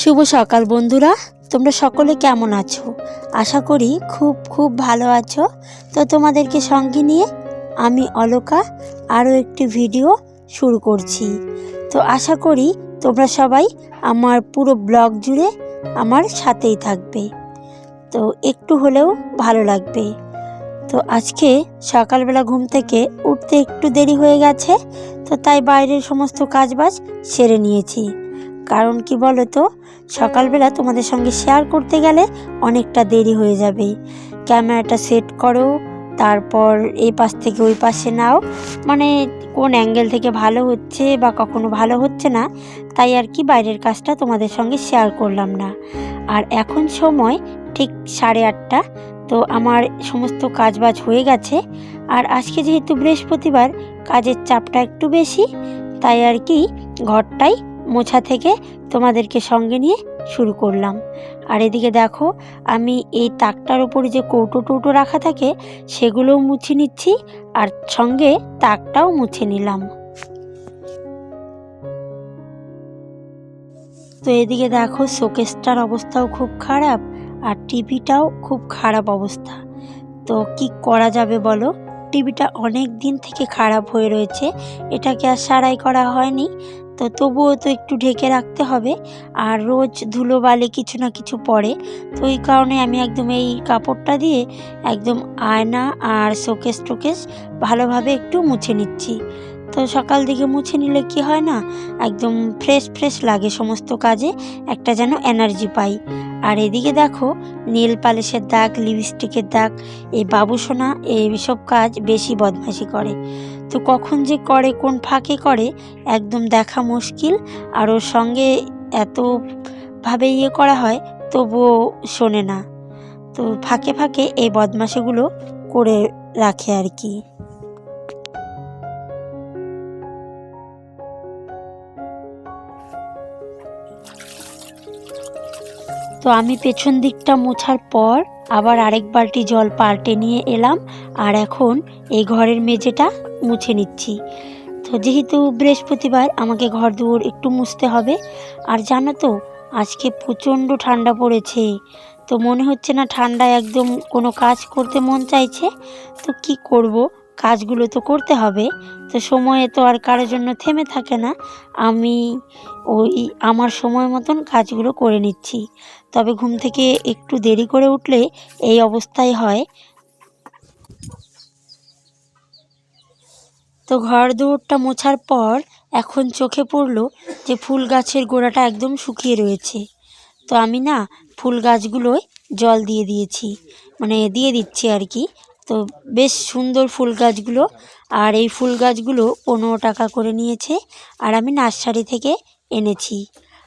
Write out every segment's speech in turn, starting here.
শুভ সকাল বন্ধুরা। তোমরা সকলে কেমন আছো? আশা করি খুব খুব ভালো আছো। তো তোমাদেরকে সঙ্গে নিয়ে আমি অলকা আরও একটি ভিডিও শুরু করছি। তো আশা করি তোমরা সবাই আমার পুরো ব্লগ জুড়ে আমার সাথেই থাকবে। তো একটু হলেও ভালো লাগবে। তো আজকে সকালবেলা ঘুম থেকে উঠতে একটু দেরি হয়ে গেছে। তো তাই বাইরের সমস্ত কাজবাজ সেরে নিয়েছি। কারণ কি বলো তো সকালবেলা তোমাদের সঙ্গে শেয়ার করতে গেলে অনেকটা দেরি হয়ে যাবে। ক্যামেরাটা সেট করো, তারপর এই পাশ থেকে ওই পাশে নাও। মানে কোন অ্যাঙ্গেল থেকে ভালো হচ্ছে বা কখনো ভালো হচ্ছে না, তাই আর কি বাইরের কাজটা তোমাদের সঙ্গে শেয়ার করলাম না। আর এখন সময় ঠিক সাড়ে আটটা, তো আমার সমস্ত কাজবাজ হয়ে গেছে। আর আজকে যেহেতু বৃহস্পতিবার, কাজের চাপটা একটু বেশি, তাই আর কি ঘরটাই মোছা থেকে তোমাদেরকে সঙ্গে নিয়ে শুরু করলাম। আর এদিকে দেখো, আমি এই তাকটার উপরে যে কৌটো টৌটো রাখা থাকে, সেগুলোও মুছে নিচ্ছি আর সঙ্গে তাকটাও মুছে নিলাম। তো এদিকে দেখো, শোকেসটার অবস্থাও খুব খারাপ আর টিভিটাও খুব খারাপ অবস্থা। তো কি করা যাবে বলো? টিভিটা অনেক দিন থেকে খারাপ হয়ে রয়েছে। এটাকে আর সারাই করা হয়নি। তো তবুও তো একটু ঢেকে রাখতে হবে। আর রোজ ধুলো বালে কিছু না কিছু পড়ে তো ওই কারণে আমি একদম এই কাপড়টা দিয়ে একদম আয়না আর শোকেস টোকেস ভালোভাবে একটু মুছে নিচ্ছি। তো সকাল দিকে মুছে নিলে কি হয় না? একদম ফ্রেশ ফ্রেশ লাগে সমস্ত কাজে, একটা যেন এনার্জি পাই। আর এদিকে দেখো নীল পালিশের দাগ লিপস্টিকের দাগ, এই বাবুসোনা এইসব কাজ বেশি বদমাশি করে। তো কখন যে করে, কোন ফাঁকে করে, একদম দেখা মুশকিল। আর ওর সঙ্গে এতভাবে ইয়ে করা হয়, তবুও শোনে না। তো ফাঁকে ফাঁকে এই বদমাশিগুলো করে রাখে আর কি। তো আমি পেছন দিকটা মোছার পর আবার আরেক বালটি জল পাল্টে নিয়ে এলাম আর এখন এই ঘরের মেঝেটা মুছে নিচ্ছি। তো যেহেতু বৃহস্পতিবার, আমাকে ঘর দুয়ার একটু মুছতে হবে। আর জানো তো, আজকে প্রচণ্ড ঠান্ডা পড়েছে। তো মনে হচ্ছে না ঠান্ডায় একদম কোনো কাজ করতে মন চাইছে। তো কি করব? কাজগুলো তো করতে হবে। তো সময়ে তো আর কারোর জন্য থেমে থাকে না। আমি ওই আমার সময় মতন কাজগুলো করে নিচ্ছি। তবে ঘুম থেকে একটু দেরি করে উঠলে এই অবস্থায় হয়। তো ঘর দৌড়টা মোছার পর এখন চোখে পড়ল যে ফুল গাছের গোড়াটা একদম শুকিয়ে রয়েছে। তো আমি না ফুল গাছগুলোয় জল দিয়ে দিয়েছি মানে দিয়ে দিচ্ছি আর কি। তো বেশ সুন্দর ফুল গাছগুলো, আর এই ফুল গাছগুলো পনেরো টাকা করে নিয়েছে, আর আমি নার্সারি থেকে এনেছি।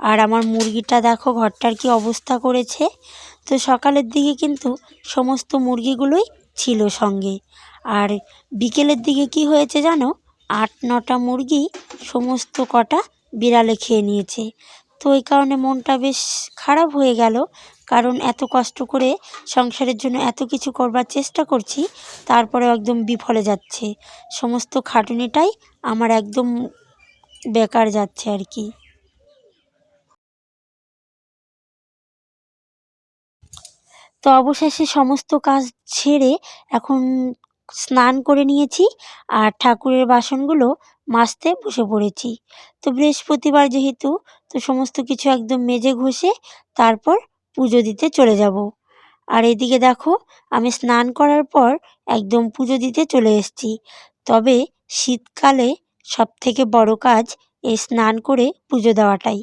আর আমার মুরগিটা দেখো ঘরটার কি অবস্থা করেছে। তো সকালের দিকে কিন্তু সমস্ত মুরগিগুলোই ছিল সঙ্গে। আর বিকেলের দিকে কি হয়েছে জানো? আট, নটা মুরগি সমস্ত কটা বিড়ালে খেয়ে নিয়েছে। তো ওই কারণে মনটা বেশ খারাপ হয়ে গেল। কারণ এত কষ্ট করে সংসারের জন্য এত কিছু করবার চেষ্টা করছি তারপরে একদম বিফলে যাচ্ছে। সমস্ত খাটুনিটাই আমার একদম বেকার যাচ্ছে আর কি। তো অবশেষে সমস্ত কাজ ছেড়ে এখন স্নান করে নিয়েছি আর ঠাকুরের বাসনগুলো মাজতে বসে পড়েছি। তো বৃহস্পতিবার যেহেতু, তো সমস্ত কিছু একদম মেজে ঘষে তারপর পুজো দিতে চলে যাব। আর এদিকে দেখো, আমি স্নান করার পর একদম পুজো দিতে চলে এসেছি। তবে শীতকালে সব থেকে বড় কাজ স্নান করে পুজো দেওয়াটাই।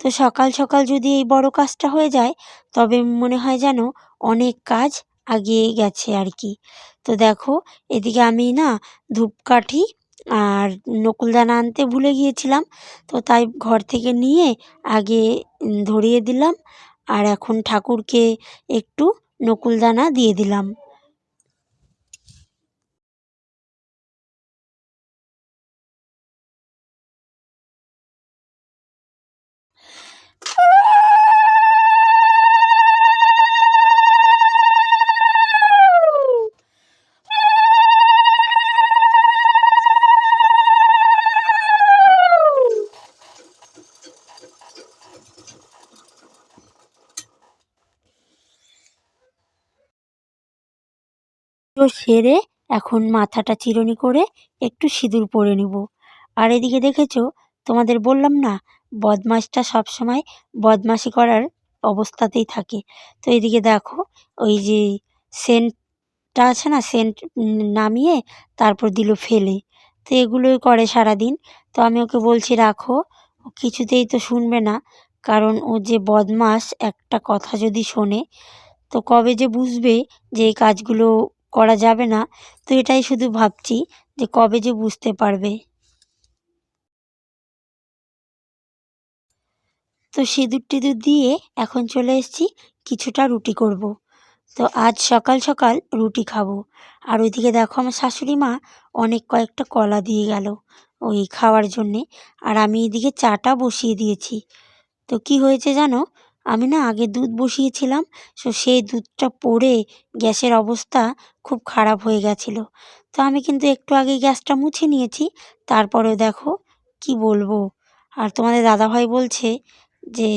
তো সকাল সকাল যদি এই বড় কাজটা হয়ে যায়, তবে মনে হয় যেন অনেক কাজ আগিয়ে গেছে আর কি। তো দেখো, এদিকে আমি না ধূপকাঠি আর নকুলদানা আনতে ভুলে গিয়েছিলাম, তো তাই ঘর থেকে নিয়ে আগে ধরিয়ে দিলাম আর এখন ঠাকুরকে একটু নকুলদানা দিয়ে দিলাম। তো সেরে এখন মাথাটা চিরুনি করে একটু সিঁদুর পরে নিব। আর এদিকে দেখেছ, তোমাদের বললাম না বদমাসটা সবসময় বদমাশি করার অবস্থাতেই থাকে। তো এদিকে দেখো, ওই যে সেন্টটা আছে না, সেন্ট নামিয়ে তারপর দিল ফেলে। তো এগুলোই করে সারাদিন। তো আমি ওকে বলছি, রাখো, ও কিছুতেই তো শুনবে না। কারণ ও যে বদমাস একটা কথা যদি শোনে, তো কবে যে বুঝবে যে এই কাজগুলো করা যাবে না? তো এটাই শুধু ভাবছি যে কবে যে বুঝতে পারবে। তো সিঁদুর টিঁদুর দিয়ে এখন চলে এসেছি কিছুটা রুটি করব। তো আজ সকাল সকাল রুটি খাব। আর ওইদিকে দেখো আমার শাশুড়ি মা অনেক কয়েকটা কলা দিয়ে গেল ওই খাওয়ার জন্যে। আর আমি এদিকে চাটা বসিয়ে দিয়েছি। তো কি হয়েছে জানো? আমি না আগে দুধ বসিয়েছিলাম, তো সেই দুধটা পড়ে গ্যাসের অবস্থা খুব খারাপ হয়ে গেছিল। তো আমি কিন্তু একটু আগে গ্যাসটা মুছে নিয়েছি, তারপরেও দেখো কি বলব। আর তোমাদের দাদাভাই বলছে যে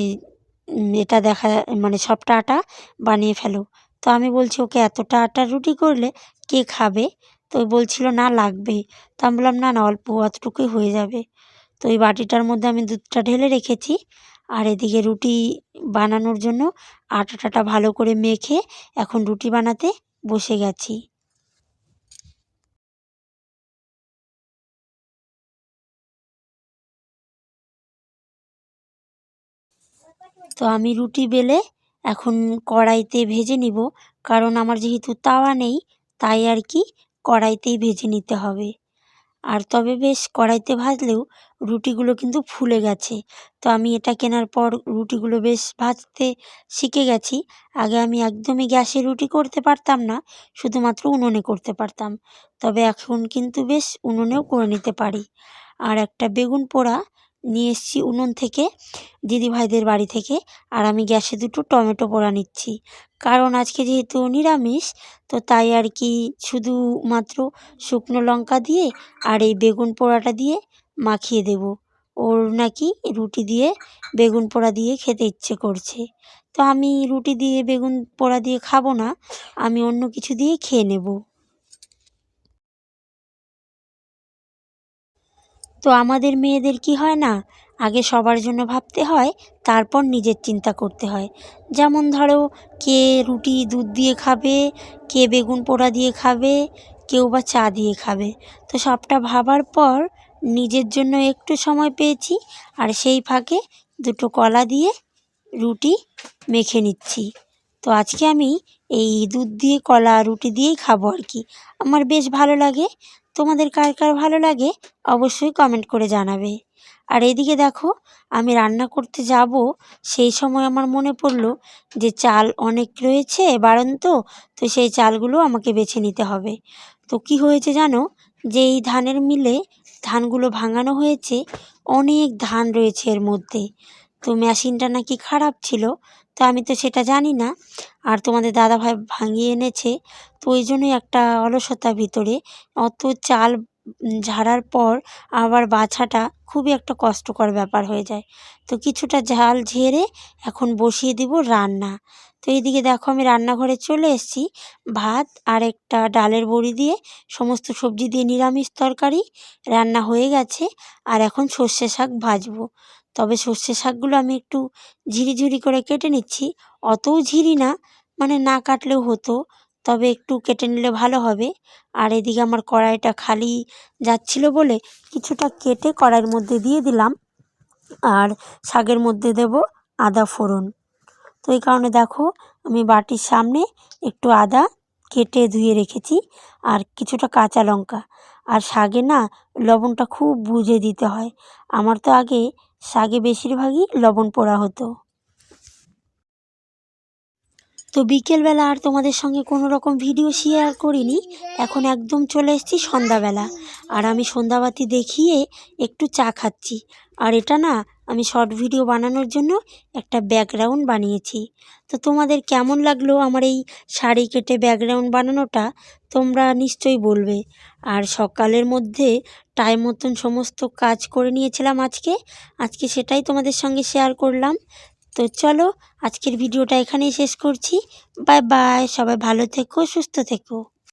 এটা দেখা মানে সবটা আটা বানিয়ে ফেলো। তো আমি বলছি, ওকে এতটা আটা রুটি করলে কে খাবে? তো বলছিল, না, লাগবে। তো আমি বললাম, না না, অল্প, অতটুকুই হয়ে যাবে। তো ওই বাটিটার মধ্যে আমি দুধটা ঢেলে রেখেছি। আর এদিকে রুটি বানানোর জন্য আটা টাটা ভালো করে মেখে এখন রুটি বানাতে বসে গেছি। তো আমি রুটি বেলে এখন কড়াইতে ভেজে নিব। কারণ আমার যেহেতু তাওয়া নেই, তাই আর কি কড়াইতেই ভেজে নিতে হবে। আর তবে বেশ কড়াইতে ভাজলেও রুটিগুলো কিন্তু ফুলে গেছে। তো আমি এটা কেনার পর রুটিগুলো বেশ ভাজতে শিখে গেছি। আগে আমি একদমই গ্যাসে রুটি করতে পারতাম না, শুধুমাত্র উনুনে করতে পারতাম। তবে এখন কিন্তু বেশ উনুনেও করে নিতে পারি। আর একটা বেগুন পোড়া নিয়ে এসেছি উনুন থেকে, দিদিভাইদের বাড়ি থেকে। আর আমি গ্যাসে দুটো টমেটো পোড়া নিচ্ছি। কারণ আজকে যেহেতু নিরামিষ, তো তাই আর কি শুধুমাত্র শুকনো লঙ্কা দিয়ে আর এই বেগুন পোড়াটা দিয়ে মাখিয়ে দেব। ওর নাকি রুটি দিয়ে বেগুন পোড়া দিয়ে খেতে ইচ্ছে করছে। তো আমি রুটি দিয়ে, বেগুন পোড়া দিয়ে খাব না, আমি অন্য কিছু দিয়ে খেয়ে নেব। তো আমাদের মেয়েদের কি হয় না? আগে সবার জন্য ভাবতে হয়, তারপর নিজের চিন্তা করতে হয়। যেমন ধরো, কে রুটি দুধ দিয়ে খাবে, কে বেগুন পোড়া দিয়ে খাবে, কেউ বা চা দিয়ে খাবে। তো সবটা ভাবার পর নিজের জন্য একটু সময় পেয়েছি আর সেই ফাঁকে দুটো কলা দিয়ে রুটি মেখে নিচ্ছি। তো আজকে আমি এই দুধ দিয়ে, কলা রুটি দিয়েই খাব আর কি। আমার বেশ ভালো লাগে। তোমাদের কার কার ভালো লাগে, অবশ্যই কমেন্ট করে জানাবে। আর এদিকে দেখো, আমি রান্না করতে যাব, সেই সময় আমার মনে পড়ল যে চাল অনেক রয়েছে, বাড়ন্ত, তো সেই চালগুলো আমাকে বেছে নিতে হবে। তো কি হয়েছে জানো, যে এই ধানের মিলে ধানগুলো ভাঙানো হয়েছে, অনেক ধান রয়েছে এর মধ্যে। তো মেশিনটা নাকি খারাপ ছিল, তো আমি তো সেটা জানি না। আর তোমাদের দাদাভাই ভাঙিয়ে এনেছে, তো ওই জন্যই একটা অলসতার ভিতরে। অত চাল ঝাড়ার পর আবার বাছাটা খুবই একটা কষ্টকর ব্যাপার হয়ে যায়। তো কিছুটা ঝাল ঝেড়ে এখন বসিয়ে দিব রান্না। তো এইদিকে দেখো আমি রান্নাঘরে চলে এসেছি। ভাত আর একটা ডালের বড়ি দিয়ে সমস্ত সবজি দিয়ে নিরামিষ তরকারি। রান্না হয়ে গেছে, আর এখন সর্ষে শাক ভাজবো। তবে সর্ষে শাকগুলো আমি একটু ঝিরিঝিরি করে কেটে নিচ্ছি। অতও ঝিরি না মানে না কাটলেও হতো, তবে একটু কেটে নিলে ভালো হবে। আর এদিকে আমার কড়াইটা খালি যাচ্ছিল বলে কিছুটা কেটে কড়াইয়ের মধ্যে দিয়ে দিলাম। আর শাকের মধ্যে দেব আদা ফোড়ন। তো এই কারণে দেখো, আমি বাটির সামনে একটু আদা কেটে ধুয়ে রেখেছি, আর কিছুটা কাঁচা লঙ্কা। আর শাকে না লবণটা খুব বুঝে দিতে হয়। আমার তো আগে শাকে বেশিরভাগই লবণ পোড়া হতো। তো বিকেলবেলা আর তোমাদের সঙ্গে কোনো রকম ভিডিও শেয়ার করিনি, এখন একদম চলে এসেছি সন্ধ্যাবেলা। আর আমি সন্ধ্যাবাতি দেখিয়ে একটু চা খাচ্ছি। আর এটা না আমি শর্ট ভিডিও বানানোর জন্য একটা ব্যাকগ্রাউন্ড বানিয়েছি। তো তোমাদের কেমন লাগল আমার এই শাড়ি কেটে ব্যাকগ্রাউন্ড বানানোটা? তোমরা নিশ্চয়ই বলবে। আর সকালের মধ্যে টাইম মতন সমস্ত কাজ করে নিয়েছিলাম আজকে। আজকে সেটাই তোমাদের সঙ্গে শেয়ার করলাম। তো চলো, আজকের ভিডিওটা এখানেই শেষ করছি। বাই বাই সবাই ভালো থেকো, সুস্থ থেকো।